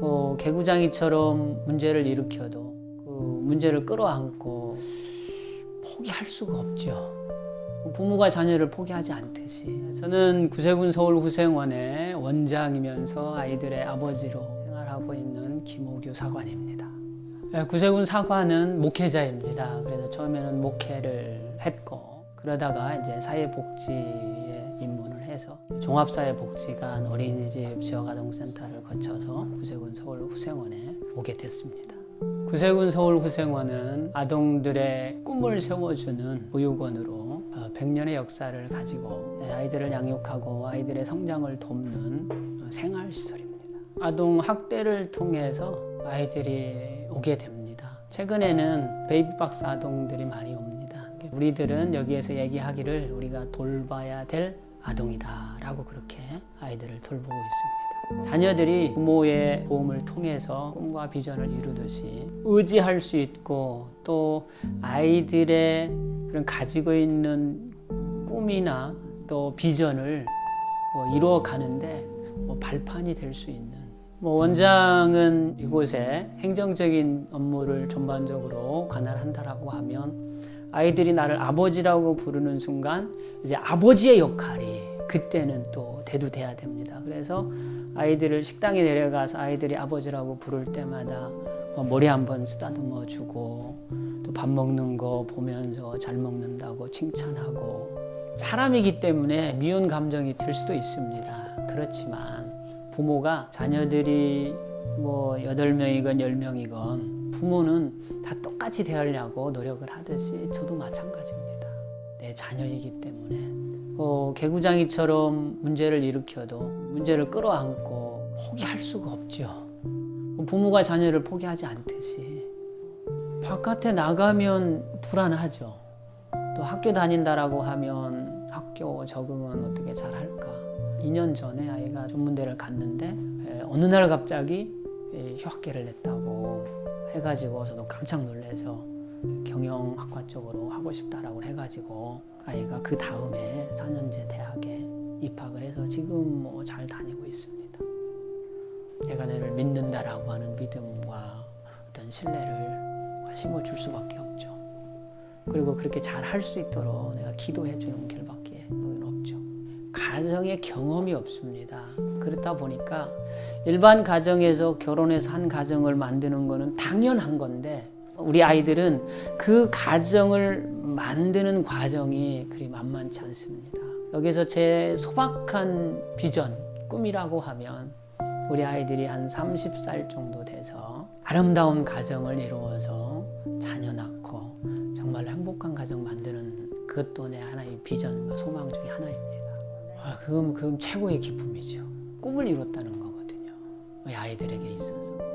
어, 개구장이처럼 문제를 일으켜도 그 문제를 끌어안고 포기할 수가 없죠. 부모가 자녀를 포기하지 않듯이 저는 구세군 서울 후생원의 원장이면서 아이들의 아버지로 생활하고 있는 김호규 사관입니다. 예, 구세군 사관은 목회자입니다. 그래서 처음에는 목회를 했고 그러다가 이제 사회복지에 입 해서 종합사회복지관 어린이집 지역아동센터를 거쳐서 구세군 서울 후생원에 오게 됐습니다. 구세군 서울 후생원은 아동들의 꿈을 세워주는 보육원으로 100년의 역사를 가지고 아이들을 양육하고 아이들의 성장을 돕는 생활시설입니다. 아동 학대를 통해서 아이들이 오게 됩니다. 최근에는 베이비박스 아동들이 많이 옵니다. 우리들은 여기에서 얘기하기를 우리가 돌봐야 될 아동이다라고 그렇게 아이들을 돌보고 있습니다. 자녀들이 부모의 도움을 통해서 꿈과 비전을 이루듯이 의지할 수 있고 또 아이들의 그런 가지고 있는 꿈이나 또 비전을 뭐 이루어 가는데 뭐 발판이 될 수 있는 뭐 원장은 이곳에 행정적인 업무를 전반적으로 관할한다라고 하면 아이들이 나를 아버지라고 부르는 순간 이제 아버지의 역할이 그때는 또 대두돼야 됩니다. 그래서 아이들을 식당에 내려가서 아이들이 아버지라고 부를 때마다 뭐 머리 한번 쓰다듬어 주고 또 밥 먹는 거 보면서 잘 먹는다고 칭찬하고 사람이기 때문에 미운 감정이 들 수도 있습니다. 그렇지만 부모가 자녀들이 뭐 8명이건 10명이건 부모는 다 똑같이 대하려고 노력을 하듯이 저도 마찬가지입니다. 내 자녀이기 때문에 어, 개구장이처럼 문제를 일으켜도 문제를 끌어안고 포기할 수가 없죠. 부모가 자녀를 포기하지 않듯이 바깥에 나가면 불안하죠. 또 학교 다닌다라고 하면 학교 적응은 어떻게 잘 할까? 2년 전에 아이가 전문대를 갔는데 에, 어느 날 갑자기 에, 휴학계를 냈다고 해가지고 저도 깜짝 놀라서 경영학과 쪽으로 하고 싶다라고 해가지고 아이가 그 다음에 4년제 대학에 입학을 해서 지금 뭐 잘 다니고 있습니다. 내가 너를 믿는다라고 하는 믿음과 어떤 신뢰를 심어줄 수밖에 없죠. 그리고 그렇게 잘 할 수 있도록 내가 기도해 주는 길밖에. 가정에 경험이 없습니다. 그렇다 보니까 일반 가정에서 결혼해서 한 가정을 만드는 거는 당연한 건데 우리 아이들은 그 가정을 만드는 과정이 그리 만만치 않습니다. 여기서 제 소박한 비전, 꿈이라고 하면 우리 아이들이 한 30살 정도 돼서 아름다운 가정을 이루어서 자녀 낳고 정말 행복한 가정 만드는 그것도 내 하나의 비전과 소망 중에 하나입니다. 아, 그건, 그건 최고의 기쁨이죠. 꿈을 이뤘다는 거거든요. 아이들에게 있어서.